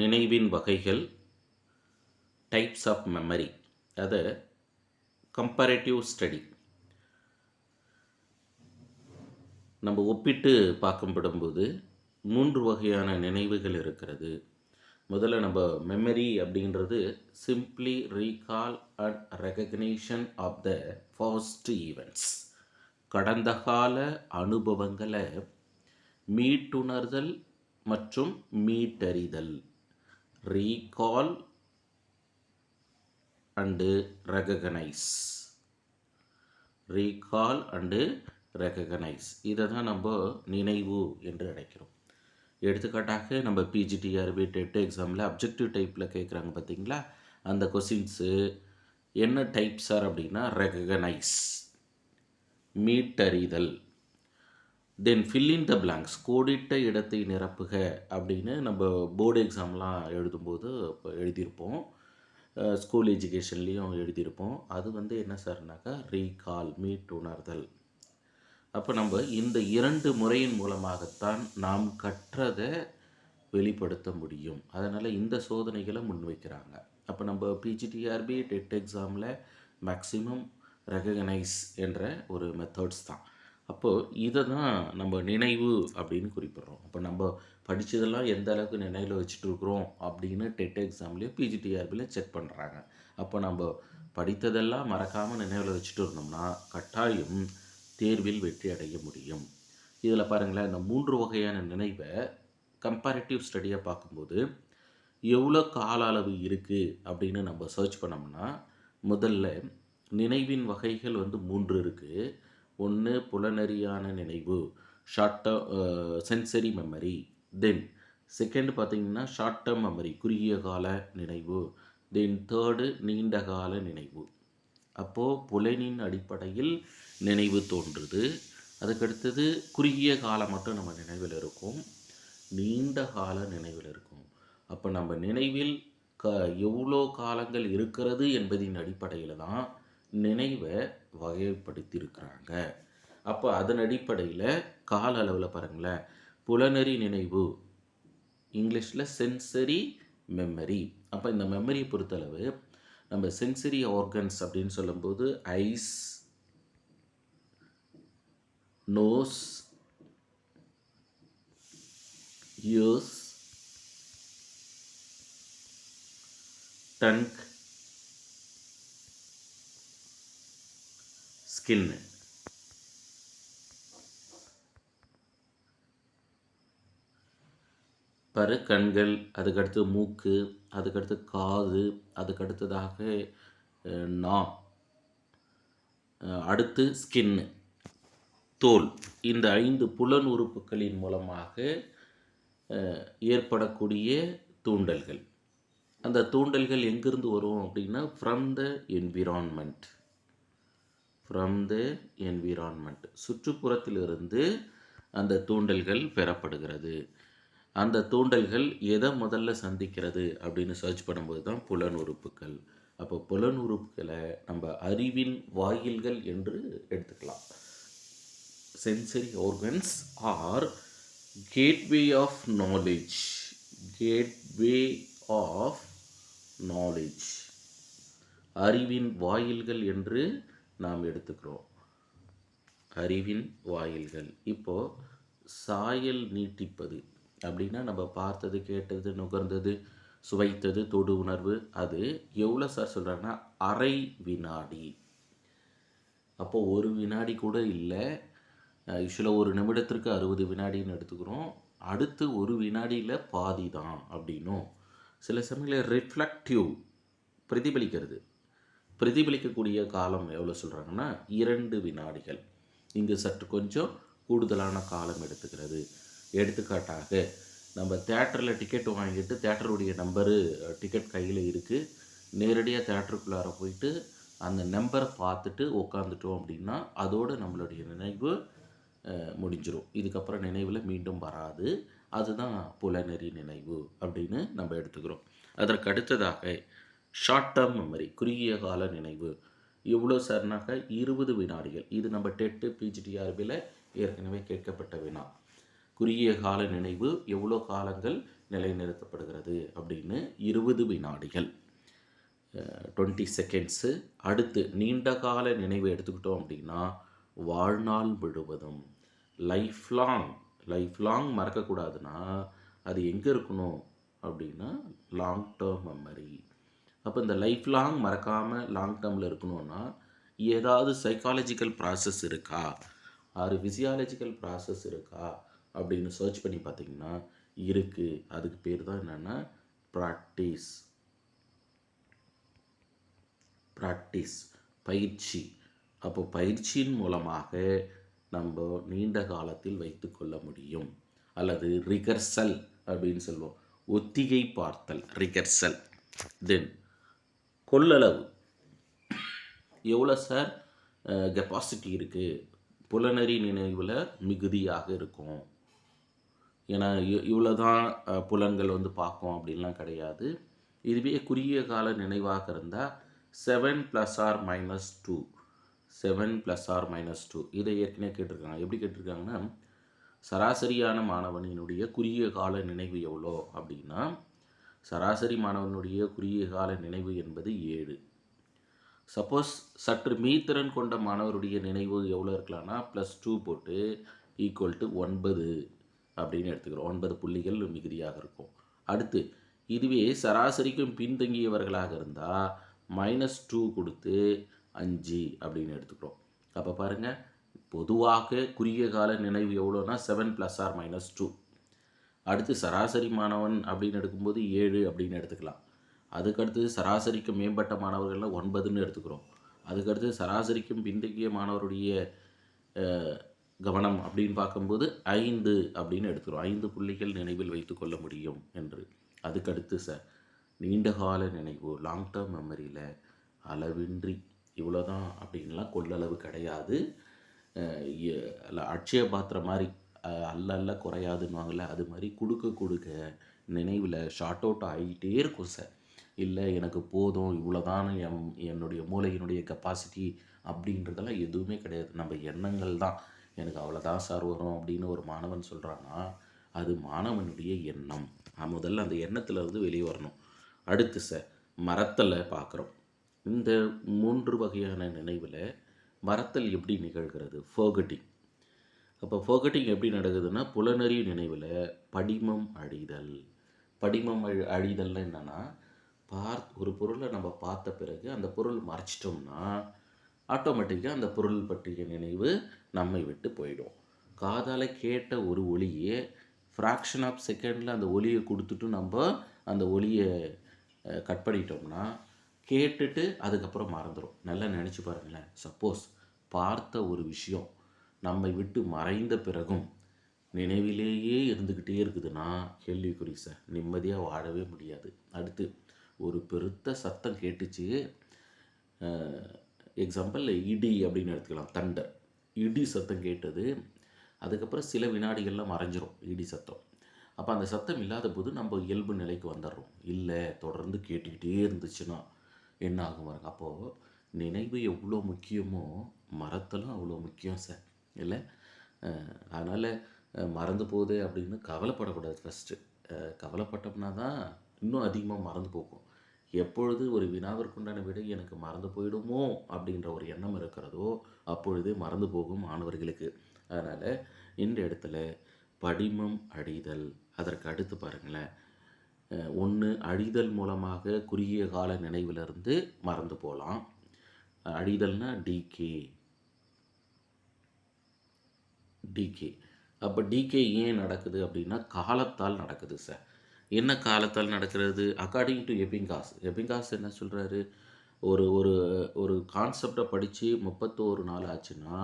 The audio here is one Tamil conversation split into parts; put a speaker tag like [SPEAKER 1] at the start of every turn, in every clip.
[SPEAKER 1] நினைவின் வகைகள் டைப்ஸ் ஆஃப் மெமரி அது கம்பேரேட்டிவ் ஸ்டடி நம்ம ஒப்பிட்டு பார்க்கப்படும்போது மூன்று வகையான நினைவுகள் இருக்கிறது. முதல்ல நம்ம மெமரி அப்படின்றது simply recall and recognition of the first events கடந்த கால அனுபவங்களை மீட்டுணர்தல் மற்றும் மீட்டறிதல். Recall and recognise recall and recognise இதை தான் நம்ம நினைவு என்று அழைக்கிறோம். எடுத்துக்காட்டாக நம்ம பிஜிடிஆர்பி டெட் எக்ஸாமில் அப்ஜெக்டிவ் டைப்பில் கேட்குறாங்க பார்த்தீங்களா அந்த கொஸ்டின்ஸு என்ன டைப் சார் அப்படின்னா recognise மீட்டறிதல். Then fill in the blanks கோடிட்ட இடத்தை நிரப்புக அப்படின்னு நம்ம போர்டு எக்ஸாம்லாம் எழுதும்போது இப்போ எழுதியிருப்போம். ஸ்கூல் எஜுகேஷன்லேயும் எழுதியிருப்போம். அது வந்து என்ன சார்னாக்கா ரீகால் மீட் உணர்தல். அப்போ நம்ம இந்த இரண்டு முறையின் மூலமாகத்தான் நாம் கற்றதை வெளிப்படுத்த முடியும். அதனால் இந்த சோதனைகளை முன்வைக்கிறாங்க. அப்போ நம்ம பிஜிடிஆர்பி டெட் எக்ஸாமில் மேக்ஸிமம் ரெகக்னைஸ் என்ற ஒரு மெத்தட்ஸ் தான். அப்போது இதை தான் நம்ம நினைவு அப்படின்னு குறிப்பிட்றோம். அப்போ நம்ம படித்ததெல்லாம் எந்த அளவுக்கு நினைவில் வச்சுட்டு இருக்கிறோம் அப்படின்னு டெட் எக்ஸாம்லேயும் பிஜிடிஆர்பியில் செக் பண்ணுறாங்க அப்போ நம்ம படித்ததெல்லாம் மறக்காமல் நினைவில் வச்சுட்டு இருந்தோம்னா கட்டாயம் தேர்வில் வெற்றி அடைய முடியும். இதில் பாருங்களேன் இந்த மூன்று வகையான நினைவை கம்பேரிட்டிவ் ஸ்டடியாக பார்க்கும்போது எவ்வளோ கால அளவு இருக்குது அப்படின்னு நம்ம சர்ச் பண்ணோம்னா முதல்ல நினைவின் வகைகள் வந்து மூன்று இருக்குது ஒன்று புலனறியான நினைவு short sensory memory then second பார்த்தீங்கன்னா ஷார்ட் டேர்ம் மெமரி குறுகிய கால நினைவு தென் தேர்டு நீண்ட கால நினைவு. அப்போது புலனின் அடிப்படையில் நினைவு தோன்றுது. அதுக்கடுத்தது குறுகிய காலம் மட்டும் நம்ம நினைவில் இருக்கும். நீண்ட கால நினைவில் இருக்கும். அப்போ நம்ம நினைவில் க எவ்வளோ காலங்கள் இருக்கிறது என்பதின் அடிப்படையில் தான் நினைவை வகைப்படுத்தியிருக்கிறாங்க. அப்போ அதன் அடிப்படையில் கால அளவில் பாருங்களேன். புலனறி நினைவு. இங்கிலீஷில் சென்சரி மெமரி அப்போ இந்த மெமரியை பொறுத்தளவு நம்ம சென்சரி ஆர்கன்ஸ் அப்படின்னு சொல்லும்போது eyes nose ears tongue skin பரு கண்கள் அதுக்கடுத்து மூக்கு அதுக்கடுத்து காது அதுக்கடுத்ததாக நா அடுத்து ஸ்கின்னு தோல். இந்த ஐந்து புலன் உறுப்புகளின் மூலமாக ஏற்படக்கூடிய தூண்டல்கள். அந்த தூண்டல்கள் எங்கிருந்து வரும் அப்படின்னா from the environment from the environment சுற்றுப்புறத்திலிருந்து அந்த தூண்டல்கள் பெறப்படுகிறது. அந்த தூண்டல்கள் எதை முதல்ல சந்திக்கிறது அப்படின்னு சர்ச் பண்ணும்போது தான் புலன் உறுப்புகள். அப்போ புலன் உறுப்புகளை நம்ம அறிவின் வாயில்கள் என்று எடுத்துக்கலாம். Sensory organs are gateway of knowledge gateway of knowledge அறிவின் வாயில்கள் என்று நாம் எடுத்துக்கிறோம். அறிவின் வாயில்கள். இப்போது சாயல் நீட்டிப்பது அப்படின்னா நம்ம பார்த்தது கேட்டது நுகர்ந்தது சுவைத்தது தொடு உணர்வு அது எவ்வளோ சார் சொல்கிறாங்கன்னா அரை வினாடி. அப்போ ஒரு வினாடி கூட இல்லை. யூஸ்வலாக ஒரு நிமிடத்திற்கு அறுபது வினாடின்னு எடுத்துக்கிறோம். அடுத்து ஒரு வினாடியில் பாதி தான் அப்படின்னும். சில சமயங்களில் ரிஃப்ளெக்டிவ் பிரதிபலிக்கிறது. பிரதிபலிக்கக்கூடிய காலம் எவ்வளோ சொல்கிறாங்கன்னா இரண்டு வினாடிகள். இங்கு சற்று கொஞ்சம் கூடுதலான காலம் எடுத்துக்கிறது. எடுத்துக்காட்டாக நம்ம தேட்டரில் டிக்கெட் வாங்கிட்டு தேட்டருடைய நம்பரு டிக்கெட் கையில் இருக்குது நேரடியாக தேட்டருக்குள்ளார போயிட்டு அந்த நம்பரை பார்த்துட்டு உக்காந்துட்டோம் அப்படின்னா அதோடு நம்மளுடைய நினைவு முடிஞ்சிடும் இதுக்கப்புறம் நினைவில் மீண்டும் வராது. அதுதான் புலநெறி நினைவு அப்படின்னு நம்ம எடுத்துக்கிறோம். அதற்கு அடுத்ததாக ஷார்ட் டேர்ம் மெமரி குறுகிய கால நினைவு. எவ்வளோ சார்னாக்க இருபது வினாடிகள். இது நம்ம டெட்டு பிஜிடிஆர்பியில் ஏற்கனவே கேட்கப்பட்ட வினா. குறுகிய கால நினைவு எவ்வளோ காலங்கள் நிலைநிறுத்தப்படுகிறது அப்படின்னு இருபது வினாடிகள். டுவெண்ட்டி செகண்ட்ஸு அடுத்து நீண்ட கால நினைவு எடுத்துக்கிட்டோம் அப்படின்னா வாழ்நாள் முழுவதும். லைஃப் லாங் லைஃப் லாங் மறக்கக்கூடாதுன்னா அது எங்கே இருக்கணும் அப்படின்னா லாங் டேர்ம் மெமரி அப்போ இந்த லைஃப் லாங் மறக்காமல் லாங் டேர்மில் இருக்கணும்னா ஏதாவது சைக்காலஜிக்கல் ப்ராசஸ் இருக்கா? ஆறு ஃபிசியாலஜிக்கல் ப்ராசஸ் இருக்கா? அப்படின்னு சர்ச் பண்ணி பார்த்தீங்கன்னா இருக்குது அதுக்கு பேர் தான் என்னென்னா ப்ராக்டிஸ் ப்ராக்டிஸ் பயிற்சி. அப்போ பயிற்சியின் மூலமாக நம்ம நீண்ட காலத்தில் வைத்துக்கொள்ள முடியும். அல்லது ரிகர்சல் அப்படின்னு சொல்லுவோம். ஒத்திகை பார்த்தல் ரிகர்சல் தென் கொள்ளளவு. எவ்வளோ சார்? கெப்பாசிட்டி இருக்குது புலனறி நினைவில் மிகுதியாக இருக்கும். ஏன்னா இவ்வளோ தான் புலன்கள் வந்து பார்க்கும் அப்படின்லாம் கிடையாது. இதுவே குறுகிய கால நினைவாக இருந்தால் seven plus or minus two seven plus or minus two இதை ஏற்கனவே கேட்டிருக்காங்க. எப்படி கேட்டிருக்காங்கன்னா சராசரியான மாணவனினுடைய குறுகிய கால நினைவு எவ்வளோ அப்படின்னா சராசரி மாணவனுடைய குறுகிய கால நினைவு என்பது ஏழு. சப்போஸ் சற்று மீத்திறன் கொண்ட மாணவருடைய நினைவு எவ்வளோ இருக்கலாம்னா ப்ளஸ் டூ போட்டு ஈக்குவல் டு ஒன்பது அப்படின்னு எடுத்துக்கிறோம். ஒன்பது புள்ளிகள் மிகுதியாக இருக்கும். அடுத்து இதுவே சராசரிக்கும் பின்தங்கியவர்களாக இருந்தால் மைனஸ் டூ கொடுத்து அஞ்சு அப்படின்னு எடுத்துக்கிறோம். அப்போ பாருங்கள் பொதுவாக குறுகிய கால நினைவு எவ்வளோனா seven plus or minus two அடுத்து சராசரி மாணவன் அப்படின்னு எடுக்கும்போது ஏழு அப்படின்னு எடுத்துக்கலாம். அதுக்கடுத்து சராசரிக்கு மேம்பட்ட மாணவர்கள்லாம் ஒன்பதுன்னு எடுத்துக்கிறோம். அதுக்கடுத்து சராசரிக்கும் பின்தங்கிய மாணவருடைய கவனம் அப்படின்னு பார்க்கும்போது ஐந்து அப்படின்னு எடுத்துக்கிறோம். ஐந்து புள்ளிகள் நினைவில் வைத்து கொள்ள முடியும் என்று. அதுக்கடுத்து ச நீண்டகால நினைவு லாங் டேர்ம் மெமரியில் அளவின்றி இவ்வளோதான் அப்படின்லாம் கொள்ளளவு கிடையாது. அட்சய பாத்திரம் மாதிரி அல்ல அல்ல குறையாதுன்னுவாங்கள்ல அது மாதிரி கொடுக்க கொடுக்க நினைவில் ஷார்ட் அவுட் ஆகிட்டே இருக்கும் சார் இல்லை எனக்கு போதும் இவ்வளோதான் என் என்னுடைய மூளையினுடைய கெப்பாசிட்டி அப்படின்றதெல்லாம் எதுவுமே கிடையாது. நம்ம எண்ணங்கள் தான். எனக்கு அவ்வளோதான் சார் வரும் அப்படின்னு ஒரு மாணவன் சொல்கிறான்னா அது மாணவனுடைய எண்ணம். முதல்ல அந்த எண்ணத்தில் வந்து வெளியே வரணும். அடுத்து சார் மரத்தில் பார்க்குறோம். இந்த மூன்று வகையான நினைவில் மரத்தல் எப்படி நிகழ்கிறது? ஃபோகட்டிங் அப்போ ஃபோகட்டிங் எப்படி நடக்குதுன்னா புலனறி நினைவில் படிமம் அழிதல். படிமம் அழி அழிதல்னா என்னென்னா பார் ஒரு பொருளை நம்ம பார்த்த பிறகு அந்த பொருள் மறைச்சிட்டோம்னா ஆட்டோமேட்டிக்காக அந்த பொருள் பற்றிய நினைவு நம்மை விட்டு போயிடும். காதால் கேட்ட ஒரு ஒளியே ஃப்ராக்ஷன் ஆஃப் செகண்டில் அந்த ஒளியை கொடுத்துட்டு நம்ம அந்த ஒளியை கட் பண்ணிட்டோம்னா கேட்டுட்டு அதுக்கப்புறம் மறந்துடும் நல்லா நினச்சி பாருங்களேன். சப்போஸ் பார்த்த ஒரு விஷயம் நம்மை விட்டு மறைந்த பிறகும் நினைவிலேயே இருந்துக்கிட்டே இருக்குதுன்னா கேள்விக்குறி சார். நிம்மதியாக வாழவே முடியாது. அடுத்து ஒரு பெருத்த சத்தம் கேட்டுச்சு. எக்ஸாம்பிள் இடி அப்படின்னு எடுத்துக்கலாம். தண்டர். இடி சத்தம் கேட்டது. அதுக்கப்புறம் சில வினாடிகளில் மறைஞ்சிரும் இடி சத்தம். அப்போ அந்த சத்தம் இல்லாத போது நம்ம இயல்பு நிலைக்கு வந்துடுறோம். இல்லை தொடர்ந்து கேட்டுக்கிட்டே இருந்துச்சுன்னா என்ன ஆகும் பாருங்க. அப்போது நினைவு எவ்வளோ முக்கியமோ மரத்தலும் அவ்வளோ முக்கியம் சார். இல்லை? அதனால் மறந்து போகுது அப்படின்னு கவலைப்படக்கூடாது ஃபஸ்ட்டு கவலைப்பட்டோம்னா தான் இன்னும் அதிகமாக மறந்து போகும். எப்பொழுது ஒரு வினாவிற்குண்டான விடை எனக்கு மறந்து போயிடுமோ அப்படின்ற ஒரு எண்ணம் இருக்கிறதோ அப்பொழுதே மறந்து போகும் மாணவர்களுக்கு. அதனால் இந்த இடத்துல படிமம் அடிதல் அதற்கு அடுத்து பாருங்களேன். ஒன்று அழிதல் மூலமாக குறுகிய கால நினைவிலிருந்து மறந்து போகலாம். அழிதல்னா டிகே டிகே அப்போ டிகே ஏன் நடக்குது அப்படின்னா காலத்தால் நடக்குது சார் என்ன காலத்தால் நடக்கிறது? அக்கார்டிங் டு எபிங்காஸ் எபிங்காஸ் என்ன சொல்கிறாரு ஒரு ஒரு ஒரு கான்செப்டை படித்து முப்பத்தோரு நாள் ஆச்சுன்னா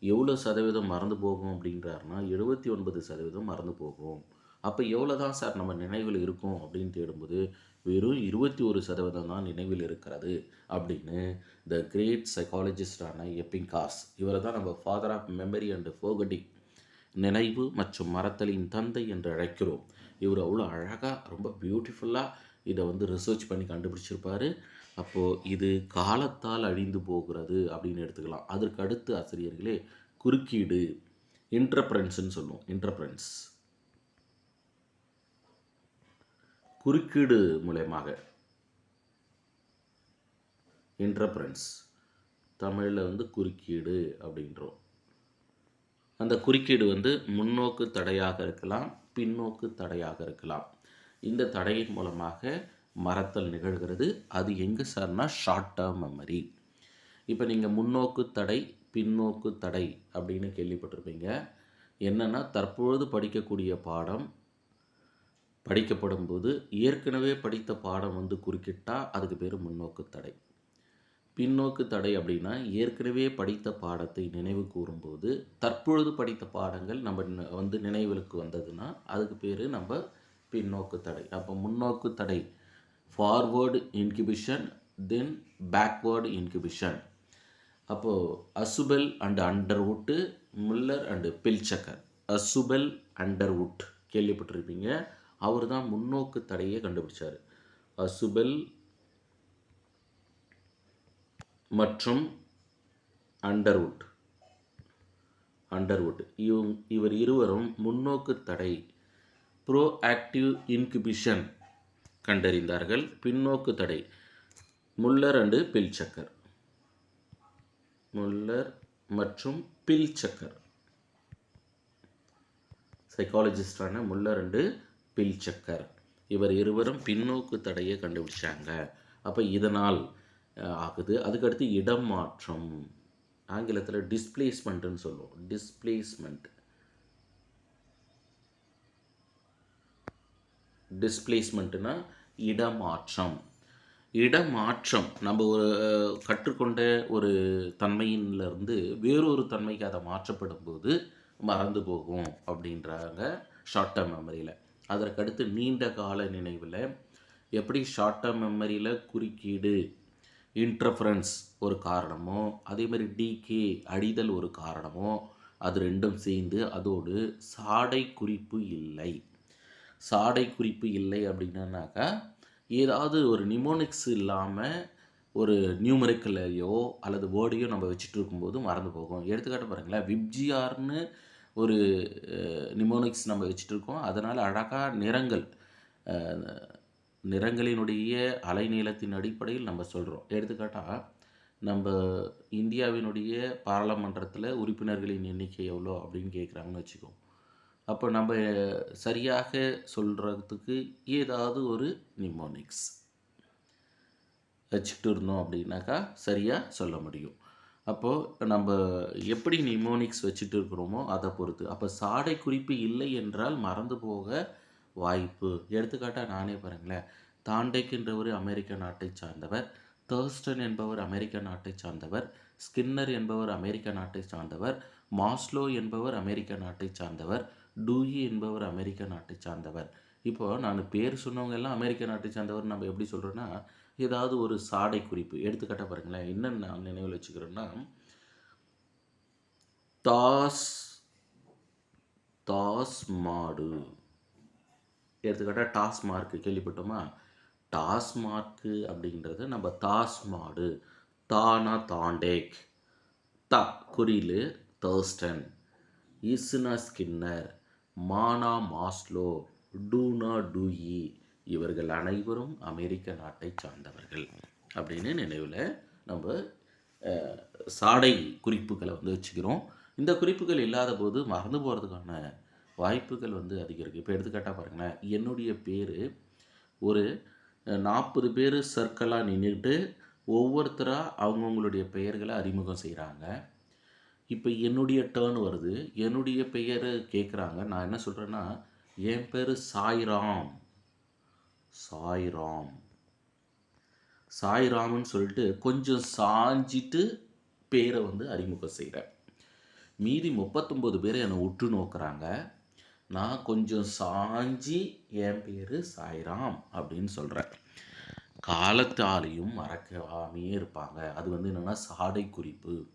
[SPEAKER 1] எவ்வளோ சதவீதம் மறந்து போகும் அப்படின்றாருனா எழுபத்தி ஒன்பது சதவீதம் மறந்து போகும். அப்போ எவ்வளோ தான் சார் நம்ம நினைவில் இருக்கும் அப்படின்னு தேடும்போது வெறும் இருபத்தி ஒரு சதவீதம் தான் நினைவில் இருக்கிறது அப்படின்னு த கிரேட் சைக்காலஜிஸ்டான எப்பிங்காஸ் இவரை தான் நம்ம father of memory and forgetting நினைவு மற்றும் மரத்தலின் தந்தை என்று அழைக்கிறோம். இவர் அவ்வளோ அழகாக ரொம்ப பியூட்டிஃபுல்லாக இதை வந்து ரிசர்ச் பண்ணி கண்டுபிடிச்சிருப்பார். அப்போது இது காலத்தால் அழிந்து போகிறது அப்படின்னு எடுத்துக்கலாம். அதற்கு அடுத்து ஆசிரியர்களே குறுக்கீடு இன்டர்ப்ரன்ஸ்ன்னு சொல்லுவோம். இன்டர்பிரன்ஸ் குறுக்கீடு மூலயமாக. இன்டர்பரன்ஸ் தமிழில் வந்து குறுக்கீடு அப்படின்றோம். அந்த குறுக்கீடு வந்து முன்னோக்கு தடையாக இருக்கலாம் பின்னோக்கு தடையாக இருக்கலாம். இந்த தடையின் மூலமாக மறத்தல் நிகழ்கிறது. அது எங்கே சார்னா ஷார்ட் டேர்ம் மெமரி இப்போ நீங்கள் முன்னோக்கு தடை பின்னோக்கு தடை அப்படின்னு கேள்விப்பட்டிருப்பீங்க. என்னென்னா தற்பொழுது படிக்கக்கூடிய பாடம் படிக்கப்படும் போது ஏற்கனவே படித்த பாடம் வந்து குறுக்கிட்டா அதுக்கு பேர் முன்னோக்கு தடை. பின்னோக்கு தடை அப்படின்னா ஏற்கனவே படித்த பாடத்தை நினைவு கூறும்போது தற்பொழுது படித்த பாடங்கள் நம்ம வந்து நினைவுகளுக்கு வந்ததுன்னா அதுக்கு பேர் நம்ம பின்னோக்கு தடை. அப்போ முன்னோக்கு தடை forward inhibition then backward inhibition அப்போது Ausubel and Underwood Muller and பில்சக்கர். Ausubel Underwood. கேள்விப்பட்டிருப்பீங்க. அவர் தான் முன்னோக்கு தடையை கண்டுபிடிச்சார். அசுபெல் மற்றும் அண்டர்வுட். அண்டர்வுட். இவங் இவர் இருவரும் முன்னோக்கு தடை ப்ரோ ஆக்டிவ் இன்குபிஷன் கண்டறிந்தார்கள். பின்னோக்கு தடை முல்லர் அண்டு பில்சக்கர். முல்லர் மற்றும் பில்சக்கர். சைக்காலஜிஸ்டான முல்லர் அண்டு பில்சக்கர். இவர் இருவரும் பின்னோக்கு தடையை கண்டுபிடிச்சாங்க. அப்போ இதனால் ஆகுது. அதுக்கடுத்து இடம் மாற்றம். ஆங்கிலத்தில் டிஸ்பிளேஸ்மெண்ட்டுன்னு சொல்லுவோம். டிஸ்பிளேஸ்மெண்ட் டிஸ்பிளேஸ்மெண்ட்டுனா இடமாற்றம் இடமாற்றம் நம்ம ஒரு கற்றுக்கொண்ட ஒரு தன்மையிலிருந்து வேறொரு தன்மைக்கு அதை மாற்றப்படும் போது மறந்து போகும் அப்படின்றாங்க ஷார்ட் டேர்ம் மெமரியில் அதற்கடுத்து நீண்ட கால நினைவில் எப்படி ஷார்ட் டேர்ம் மெமரியில் குறுக்கீடு இன்டர்ஃபரன்ஸ் ஒரு காரணமோ அதே மாதிரி டிகே அடிதல் ஒரு காரணமோ அது ரெண்டும் சேர்ந்து அதோடு சாடை குறிப்பு இல்லை. சாடை குறிப்பு இல்லை அப்படின்னாக்கா ஏதாவது ஒரு நிமோனிக்ஸ் இல்லாமல் ஒரு நியூமரிக்கலையோ அல்லது வேர்டையோ நம்ம வச்சுட்டு இருக்கும்போது மறந்து போகும். எடுத்துக்காட்டு பாருங்களேன் விப்ஜிஆர்னு ஒரு நிமோனிக்ஸ் நம்ம வச்சுட்டு இருக்கோம் அதனால் அழகாக நிறங்கள் நிறங்களினுடைய அலைநீளத்தின் அடிப்படையில் நம்ம சொல்கிறோம் எடுத்துக்காட்டாக நம்ம இந்தியாவினுடைய பாராளுமன்றத்தில் உறுப்பினர்களின் எண்ணிக்கை எவ்வளோ அப்படின்னு கேட்குறாங்கன்னு வச்சுக்கோ அப்போ நம்ம சரியாக சொல்கிறதுக்கு ஏதாவது ஒரு நிமோனிக்ஸ் வச்சுட்டு இருந்தோம் அப்படின்னாக்கா சரியாக சொல்ல முடியும். அப்போது நம்ம எப்படி நிமோனிக்ஸ் வச்சுட்டு இருக்கிறோமோ அதை பொறுத்து. அப்போ சாடை குறிப்பு இல்லை என்றால் மறந்து போக வாய்ப்பு. எடுத்துக்காட்டாக நானே பாருங்களேன். தாண்டேக்கின்றவர் அமெரிக்க நாட்டை சார்ந்தவர். தர்ஸ்டன் என்பவர் அமெரிக்க நாட்டை சார்ந்தவர். ஸ்கின்னர் என்பவர் அமெரிக்க நாட்டை சார்ந்தவர். மாஸ்லோ என்பவர் அமெரிக்க நாட்டை சார்ந்தவர். டூயி என்பவர் அமெரிக்க நாட்டை சார்ந்தவர். இப்போது நான் பேர் சொன்னவங்க எல்லாம் அமெரிக்க நாட்டை சார்ந்தவர் நம்ம எப்படி சொல்கிறோன்னா ஏதாவது ஒரு சாடை குறிப்பு எடுத்துக்காட்டாக பாருங்களேன். என்னென்ன நான் நினைவில் வச்சுக்கிறேன்னா தாஸ் தாஸ் மாடு எடுத்துக்காட்டாக டாஸ் மார்க்கு கேள்விப்பட்டோமா? டாஸ் மார்க்கு அப்படின்றது நம்ம தாஸ் மாடு தானா தாண்டேக். த குறில் தர்ஸ்டன். இசுனா ஸ்கின்னர். மானா மாஸ்லோ. டூனா டூயி. இவர்கள் அனைவரும் அமெரிக்க நாட்டை சார்ந்தவர்கள் அப்படின்னு நினைவில் நம்ம சாடை குறிப்புகளை வந்து வச்சுக்கிறோம். இந்த குறிப்புகள் இல்லாத போது மறந்து போகிறதுக்கான வாய்ப்புகள் வந்து அதிகம் இருக்குது இப்போ எடுத்துக்காட்டாக பாருங்களேன் என்னுடைய பேர் ஒரு நாற்பது பேர் சர்க்கிளாக நின்றுட்டு ஒவ்வொருத்தராக அவங்கவுங்களுடைய பெயர்களை அறிமுகம் செய்கிறாங்க இப்போ என்னுடைய டேர்ன் வருது என்னுடைய பெயரை கேட்குறாங்க நான் என்ன சொல்கிறேன்னா என் பேர் சாய்ராம். சாய்ராம். சாய்ராம்னு சொல்லிட்டு கொஞ்சம் சாஞ்சிட்டு பேரை வந்து அறிமுகம் செய்கிறேன் மீதி முப்பத்தொம்போது பேரை என்னை உற்று நோக்குறாங்க. நான் கொஞ்சம் சாஞ்சி என் பேர் சாய்ராம் அப்படின்னு சொல்கிறேன் காலத்தாலையும் மறக்காமையே இருப்பாங்க. அது வந்து என்னென்னா சாடை குறிப்பு.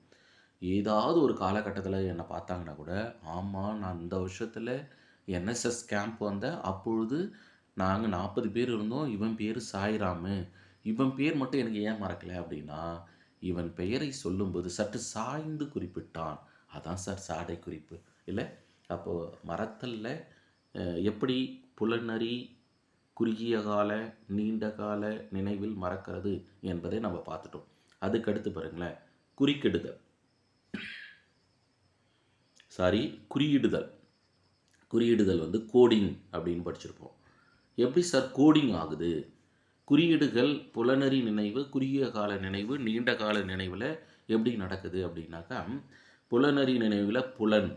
[SPEAKER 1] ஏதாவது ஒரு காலகட்டத்தில் என்னை பார்த்தாங்கன்னா கூட ஆமாம் நான் இந்த வருஷத்தில் என்எஸ்எஸ் கேம்ப் வந்தேன். அப்பொழுது நாங்கள் நாற்பது பேர் இருந்தோம் இவன் பேர் சாய்ராமு. இவன் பேர் மட்டும் எனக்கு ஏன் மறக்கலை அப்படின்னா இவன் பெயரை சொல்லும்போது சற்று சாய்ந்து குறிப்பிட்டான். அதான் சார் சாடை குறிப்பு. இல்லை? அப்போது மரத்தில் எப்படி புலனறி குறுகிய கால நீண்ட கால நினைவில் மறக்கிறது என்பதை நம்ம பார்த்துட்டோம். அதுக்கடுத்து பாருங்களேன். குறுக்கிடுதல். சாரி குறியிடுதல். குறியிடுதல் வந்து கோடிங் அப்படின்னு படிச்சிருப்போம். எப்படி சார் கோடிங் ஆகுது? குறியீடுகள் புலனறி நினைவு குறுகிய கால நினைவு நீண்ட கால நினைவில் எப்படி நடக்குது அப்படின்னாக்கா புலனறி நினைவில் புலன்.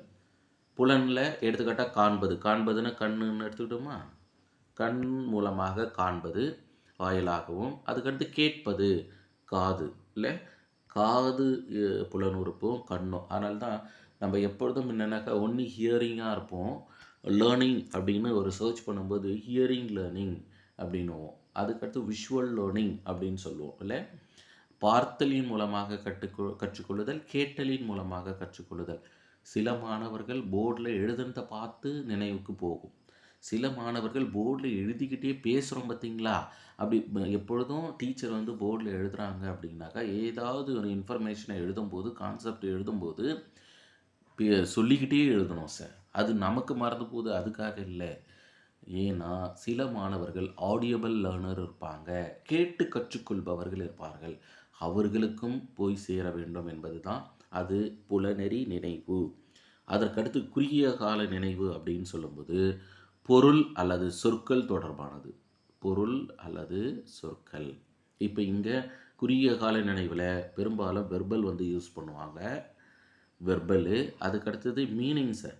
[SPEAKER 1] புலனில் எடுத்துக்காட்டாக காண்பது. காண்பதுன்னா கண்ணுன்னு எடுத்துக்கிட்டோமா? கண் மூலமாக காண்பது வாயிலாகவும். அதுக்கடுத்து கேட்பது காது. இல்லை காது புலன் உறுப்பும் கண்ணும். அதனால தான் நம்ம எப்பொழுதும் என்னென்னாக்கா ஒன்று ஹியரிங்காக இருப்போம். லேர்னிங் அப்படின்னு ஒரு சர்ச் பண்ணும்போது ஹியரிங் லேர்னிங் அப்படின்னுவோம். அதுக்கடுத்து விஷுவல் லேர்னிங் அப்படின்னு சொல்லுவோம். இல்லை? பார்த்தலின் மூலமாக கற்றுக்கொ கற்றுக்கொள்ளுதல் கேட்டலின் மூலமாக கற்றுக்கொள்ளுதல். சில மாணவர்கள் போர்டில் எழுதுனதை பார்த்து நினைவுக்கு போகும். சில மாணவர்கள் போர்டில் எழுதிக்கிட்டே பேசுகிறோம் பார்த்தீங்களா அப்படி எப்பொழுதும் டீச்சர் வந்து போர்டில் எழுதுகிறாங்க அப்படின்னாக்கா ஏதாவது ஒரு இன்ஃபர்மேஷனை எழுதும்போது கான்செப்ட் எழுதும்போது சொல்லிக்கிட்டே எழுதணும் சார் அது நமக்கு மறந்து போகுது அதுக்காக இல்லை. ஏன்னா சில மாணவர்கள் ஆடியபிள் லேர்னர் இருப்பாங்க. கேட்டு கற்றுக்கொள்பவர்கள் இருப்பார்கள். அவர்களுக்கும் போய் சேர வேண்டும் என்பதுதான் அது புலனெறி நினைவு. அதற்கடுத்து குறுகிய கால நினைவு அப்படின்னு சொல்லும்போது பொருள் அல்லது சொற்கள் தொடர்பானது. பொருள் அல்லது சொற்கள். இப்போ இங்கே குறுகிய கால நினைவில் பெரும்பாலும் வெர்பல் வந்து யூஸ் பண்ணுவாங்க. வெர்பலு. அதுக்கடுத்தது மீனிங்ஸை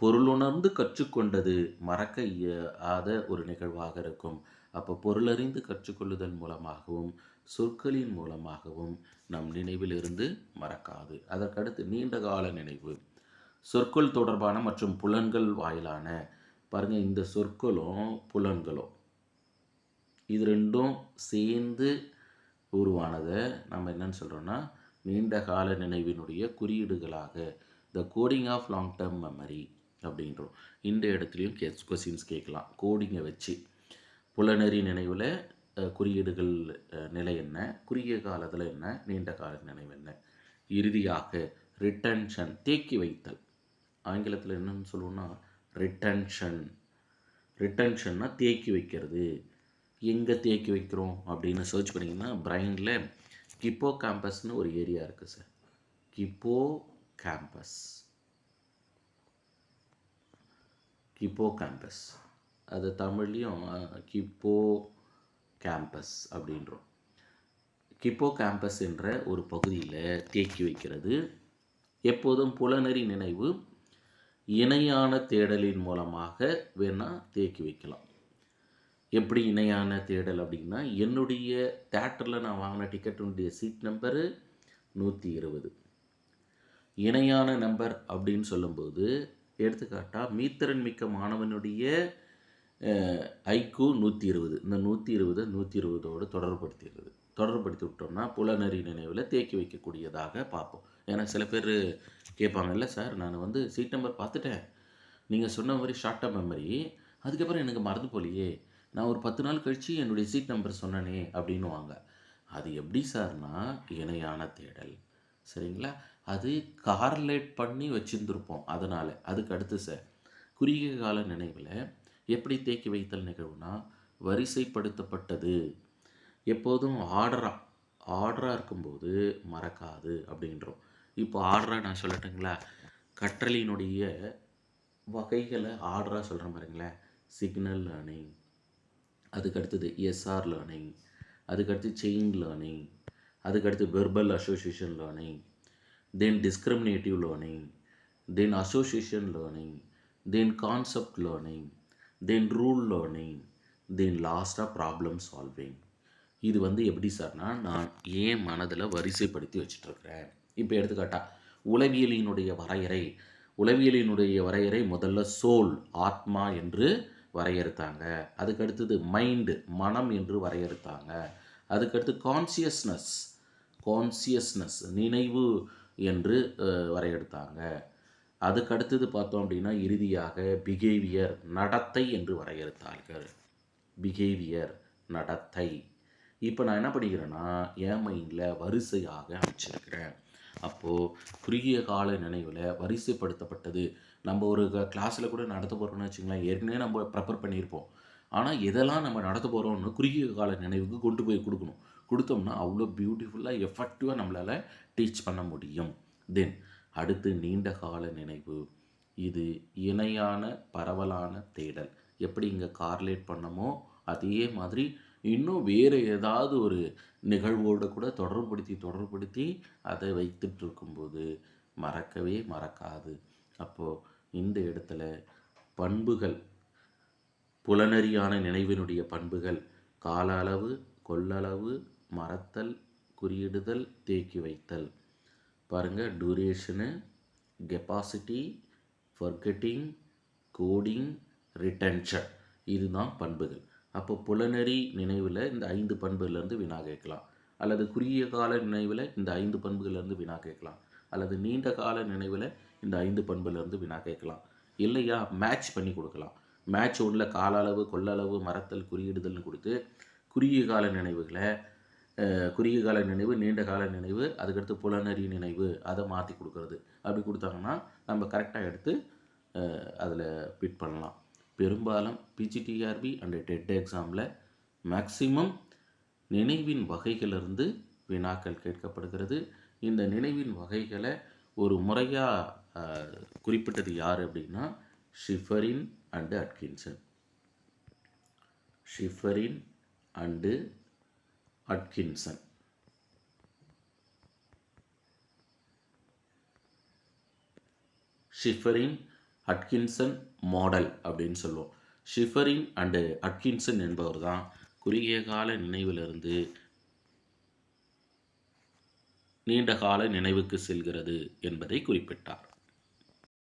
[SPEAKER 1] பொருளுணர்ந்து கற்றுக்கொண்டது மறக்க இயலாத ஒரு நிகழ்வாக இருக்கும். அப்போ பொருளறிந்து கற்றுக்கொள்ளுதல் மூலமாகவும் சொற்களின் மூலமாகவும் நம் நினைவிலிருந்து மறக்காது. அதற்கடுத்து நீண்ட கால நினைவு. சொற்கள் தொடர்பான மற்றும் புலன்கள் வாயிலான பாருங்கள் இந்த சொற்களும் புலன்களும். இது ரெண்டும் சேர்ந்து உருவானதை நம்ம என்னன்னு சொல்கிறோன்னா நீண்ட கால நினைவினுடைய குறியீடுகளாக the coding of long term memory அப்படின்றோம். இந்த இடத்துலையும் கே கொஸ்டின்ஸ் கேட்கலாம். கோடிங்கை வச்சு. புலனறி நினைவில் குறியீடுகள் நிலை என்ன? குறுகிய காலத்தில் என்ன? நீண்ட கால நினைவு என்ன? இறுதியாக ரிட்டன்ஷன் தேக்கி வைத்தல். ஆங்கிலத்தில் என்னன்னு சொல்லுவோம்னா ரிட்டன்ஷன் ரிட்டன்ஷன்னா தேக்கி வைக்கிறது. எங்கே தேக்கி வைக்கிறோம் அப்படின்னு சர்ச் பண்ணிங்கன்னா பிரைனில் கிப்போ கேம்பஸ்னு ஒரு ஏரியா இருக்குது sir hippocampus. Hippocampus. அது தமிழ்லேயும் கிப்போ கேம்பஸ் அப்படின்றோம். கிப்போ கேம்பஸ் என்ற ஒரு பகுதியில் தேக்கி வைக்கிறது. எப்போதும் புலனறி நினைவு இணையான தேடலின் மூலமாக வேணால் தேக்கி வைக்கலாம். எப்படி இணையான தேடல் அப்படின்னா என்னுடைய தேட்டரில் நான் வாங்கின டிக்கெட்டுடைய சீட் நம்பரு நூற்றி இருபது. இணையான நம்பர் அப்படின்னு சொல்லும்போது எடுத்துக்காட்டாக மீத்திறன் மிக்க மாணவனுடைய ஐக்கு நூற்றி இருபது. இந்த நூற்றி இருபதை நூற்றி இருபதோடு தொடர்புபடுத்திடுறது. தொடர்புபடுத்தி விட்டோம்னா புலனறி நினைவில் தேக்கி வைக்கக்கூடியதாக பார்ப்போம். ஏன்னா சில பேர் கேட்பாங்க இல்லை சார் நான் வந்து சீட் நம்பர் பார்த்துட்டேன். நீங்கள் சொன்ன மாதிரி ஷார்ட் டேர்ம் மெமரி அதுக்கப்புறம் எனக்கு மறந்து போலியே. நான் ஒரு பத்து நாள் கழித்து என்னுடைய சீட் நம்பர் சொன்னனே அப்படின்னுவாங்க. அது எப்படி சார்னா இணையான தேடல். சரிங்களா? அது கார்லேட் பண்ணி வச்சுருந்துருப்போம் அதனால். அதுக்கு அடுத்து சார் குறுகிய கால நினைவில் எப்படி தேக்கி வைத்தல் நிகழ்வுனா வரிசைப்படுத்தப்பட்டது. எப்போதும் ஆர்டராக ஆர்டராக இருக்கும்போது மறக்காது அப்படின்றோம். இப்போ ஆர்டராக நான் சொல்லட்டுங்களா? கற்றலினுடைய வகைகளை ஆர்டராக சொல்கிறேன் பாருங்களேன். சிக்னல் லேர்னிங் அதுக்கடுத்தது எஸ்ஆர் லேர்னிங் அதுக்கடுத்து செயின் லேர்னிங் அதுக்கடுத்து verbal association learning then discriminative learning then association learning then concept learning then rule learning then லாஸ்ட்டாக ப்ராப்ளம் சால்விங் இது வந்து எப்படி சார்னா நான் ஏன் மனதில் வரிசைப்படுத்தி வச்சுட்ருக்கிறேன் இப்போ எடுத்துக்காட்டா உளவியலினுடைய வரையறை உளவியலினுடைய வரையறை முதல்ல சோல் ஆத்மா என்று வரையறுத்தாங்க. அதுக்கடுத்தது மைண்டு மனம் என்று வரையறுத்தாங்க. அதுக்கடுத்து கான்சியஸ்னஸ் கான்சியஸ்னஸ் நினைவு என்று வரையறுத்தாங்க. அதுக்கடுத்தது பார்த்தோம் அப்படின்னா இறுதியாக பிஹேவியர் நடத்தை என்று வரையறுத்தார்கள். பிஹேவியர் நடத்தை. இப்போ நான் என்ன பண்ணிக்கிறேன்னா என் மைண்டில் வரிசையாக அமைச்சிருக்கிறேன். அப்போது குறுகிய கால நினைவில் வரிசைப்படுத்தப்பட்டது. நம்ம ஒரு கிளாஸில் கூட நடத்த போகிறோம்னு வச்சுங்களேன் ஏற்கனவே நம்ம ப்ரிப்பேர் பண்ணியிருப்போம். ஆனால் எதெல்லாம் நம்ம நடத்த போகிறோம்னு குறுகிய கால நினைவுக்கு கொண்டு போய் கொடுக்கணும். கொடுத்தோம்னா அவ்வளோ பியூட்டிஃபுல்லாக எஃபெக்டிவாக நம்மளால் டீச் பண்ண முடியும். தென் அடுத்து நீண்ட கால நினைவு. இது இணையான பரவலான தேடல். எப்படி இங்கே கார்லேட் பண்ணமோ அதே மாதிரி இன்னும் வேறு ஏதாவது ஒரு நிகழ்வோடு கூட தொடர்புபடுத்தி தொடர்புபடுத்தி அதை வைத்துட்டு இருக்கும்போது மறக்கவே மறக்காது. அப்போது இந்த இடத்துல பண்புகள் புலனறியான நினைவினுடைய பண்புகள் கால அளவு கொள்ளளவு மறத்தல் குறியிடுதல் தேக்கி வைத்தல். பாருங்கள் duration capacity forgetting coding retention இதுதான் பண்புகள். அப்போ புலனறி நினைவில் இந்த ஐந்து பண்புகள்லேருந்து வினா கேட்கலாம். அல்லது குறுகிய கால நினைவில் இந்த ஐந்து பண்புகள்லேருந்து வினா கேட்கலாம். அல்லது நீண்ட கால நினைவில் இந்த ஐந்து பண்புலேருந்து வினா கேட்கலாம். இல்லையா? மேட்ச் பண்ணி கொடுக்கலாம். மேட்ச் ஒன்றில் கால அளவு கொள்ளளவு மறத்தல் குறியிடுதல்னு கொடுத்து குறுகிய கால நினைவுகளை குறுகிய கால நினைவு நீண்ட கால நினைவு அதுக்கடுத்து புலனறி நினைவு அதை மாற்றி கொடுக்கறது. அப்படி கொடுத்தாங்கன்னா நம்ம கரெக்டாக எடுத்து அதில் பிட் பண்ணலாம். பெரும்பாலும் பிஜிடிஆர்பி அண்ட் டெட் எக்ஸாமில் மேக்சிமம் நினைவின் வகைகளிலிருந்து வினாக்கள் கேட்கப்படுகிறது. இந்த நினைவின் வகைகளை ஒரு முறையாக குறிப்பிட்டது யார் அப்படின்னா Shiffrin and Atkinson Shiffrin and Atkinson Shiffrin Atkinson model அப்படின்னு சொல்லுவோம். ஷிஃபரிங் அண்டு அட்கின்சன் என்பவர் தான் குறுகிய கால நினைவிலிருந்து நீண்ட கால நினைவுக்கு செல்கிறது என்பதை குறிப்பிட்டார்.